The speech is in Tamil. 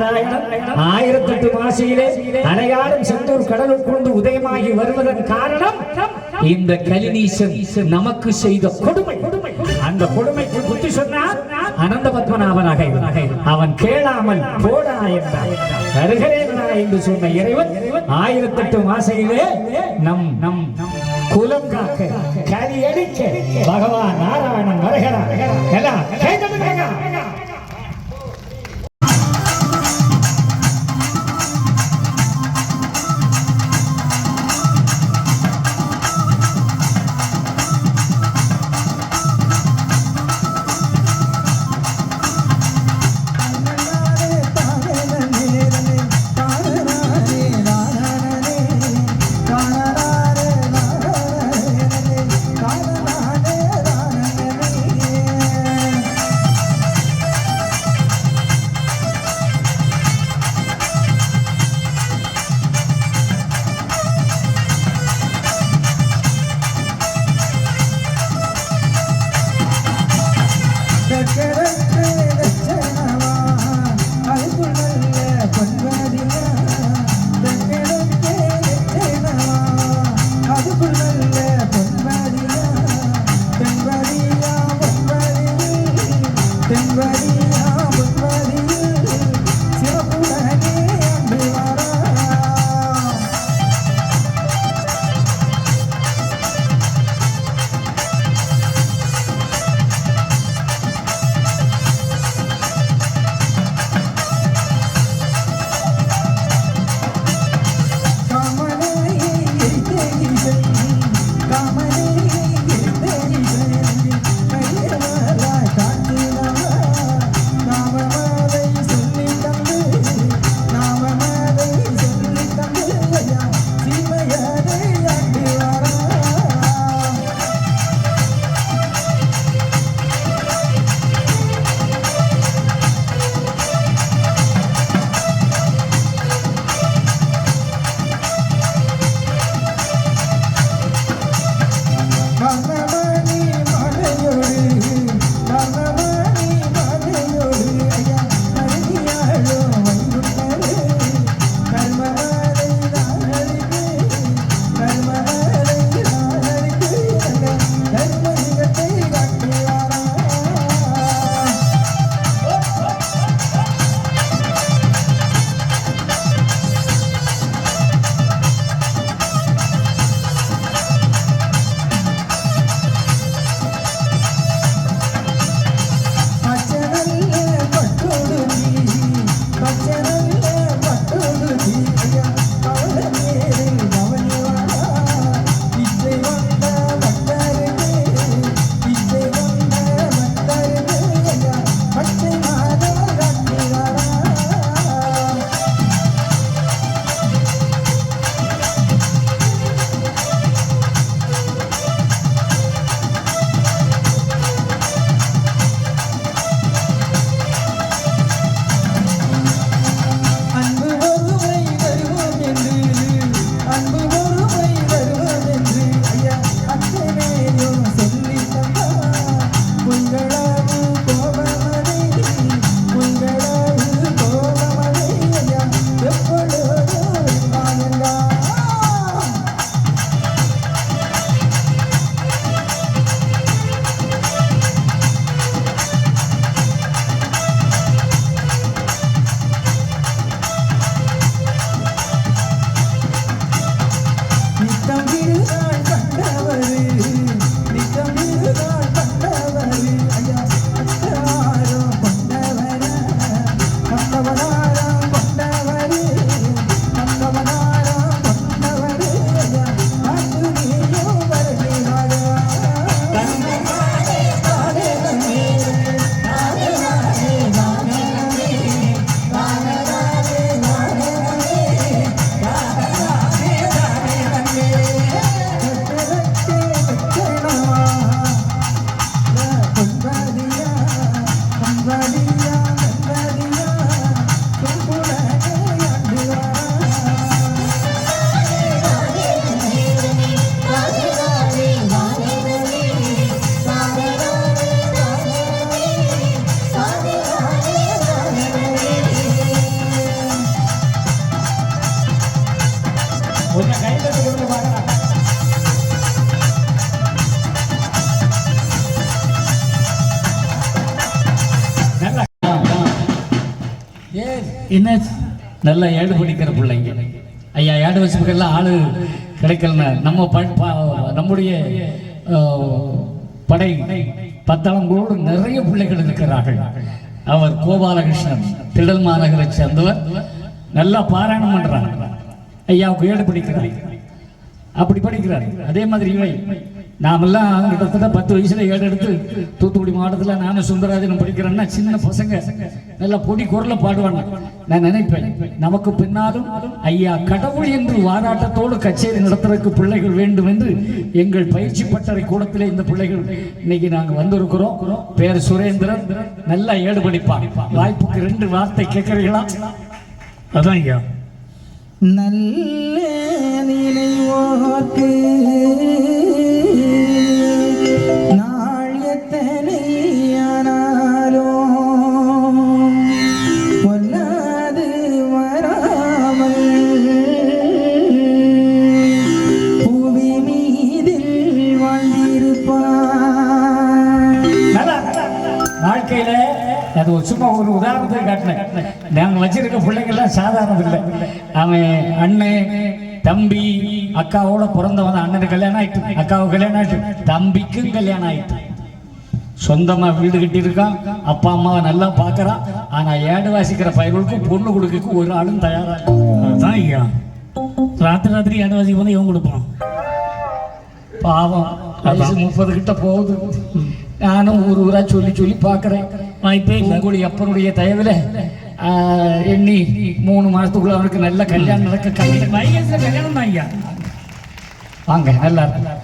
நாராயணன் ஆயிரத்தெட்டு மாசையிலே அடையாளம் செந்தூர் கடலுக்குண்டு உதயமாகி வருவதன் காரணம் இந்த கலினீசன் நமக்கு செய்த கொடுமை. அந்த கொடுமைக்கு புத்தி சொன்னால் அனந்த பத்மநாபனாக அவன் கேளாமல் போடா என்றார் வருகிறேன் என்று சொன்ன இறைவன் ஆயிரத்தெட்டு மாசையிலே நம் நம் குலம் காக்க கலி அடிக்க பகவான் நாராயணன் வருகிறார் என்ன? நல்லா ஏடு பிடிக்கிற பிள்ளைங்க. ஐயா ஏடு வச்சுக்கெல்லாம் ஆள் கிடைக்கலன்னு நம்ம ப- நம்முடைய படை பத்தாளங்களோடு நிறைய பிள்ளைகள் இருக்கிறார்கள். அவர் கோபாலகிருஷ்ணன் திடல் மாநகரை சேர்ந்தவர். நல்லா பாராயணம் பண்றாங்க. ஐயாவுக்கு ஏடு பிடிக்கிறார். அப்படி படிக்கிறார். அதே மாதிரி இவை நாமெல்லாம் கிட்டத்தட்ட பத்து வயசுல ஏடு எடுத்து தூத்துக்குடி மாவட்டத்தில் நானும் சுந்தராஜனும் படிக்கிறேன்னா சின்ன பசங்க. நல்லா பொடி குரல பாடுவாங்க. நான் நினைப்பேன் நமக்கு பின்னாலும் ஐயா கடவுள் என்று வாராட்டத்தோடு கச்சேரி நடத்துறதுக்கு பிள்ளைகள் வேண்டும் என்று எங்கள் பயிற்சி பட்டறை கூடத்திலே இந்த பிள்ளைகள் இன்னைக்கு நாங்கள் வந்திருக்கிறோம். பேர் சுரேந்திரன். நல்லா ஏடு படிப்பான் வாய்ப்புக்கு ரெண்டு வார்த்தை கேட்கறீங்களா அதான் ஐயா. நல்ல நினைவோர்க்கு அது சும்மா ஒரு உதாரணத்தை காட்டினேன். நாங்க வச்சிருக்க பிள்ளைங்கள்லாம் சாதாரணம் இல்லை. அவன் அண்ணன் தம்பி அக்காவோட பிறந்தவன் அண்ணனுக்கு கல்யாணம் ஆயிட்டு அக்காவுக்கு கல்யாணம் ஆயிட்டு தம்பிக்கும் கல்யாணம் ஆயிட்டு. சொந்தமா வீடு கட்டியிருக்கான் அப்பா அம்மாவை நல்லா பார்க்கறான். ஆனா ஏடு வாசிக்கிற பயிர்களுக்கு பொண்ணு கொடுக்க ஒரு ஆளும் தயாரா இல்லை. அதான் ஐயா. ராத்திரி ராத்திரி இடவாசி போது இவன் கொடுப்பான். பாவம். முப்பது கிட்ட போகுது. நானும் ஊர் ஊரா சொல்லி சொல்லி பார்க்கறேன். வாய்ப்பே பூங்குடி அப்பனுடைய தயவுல எண்ணி மூணு மாசத்துக்குள்ள அவனுக்கு நல்ல கல்யாணம் நடக்க கல்யாணம் வயசுல கல்யாணம் தான் ஐயா வாங்க நல்லா இருக்கு.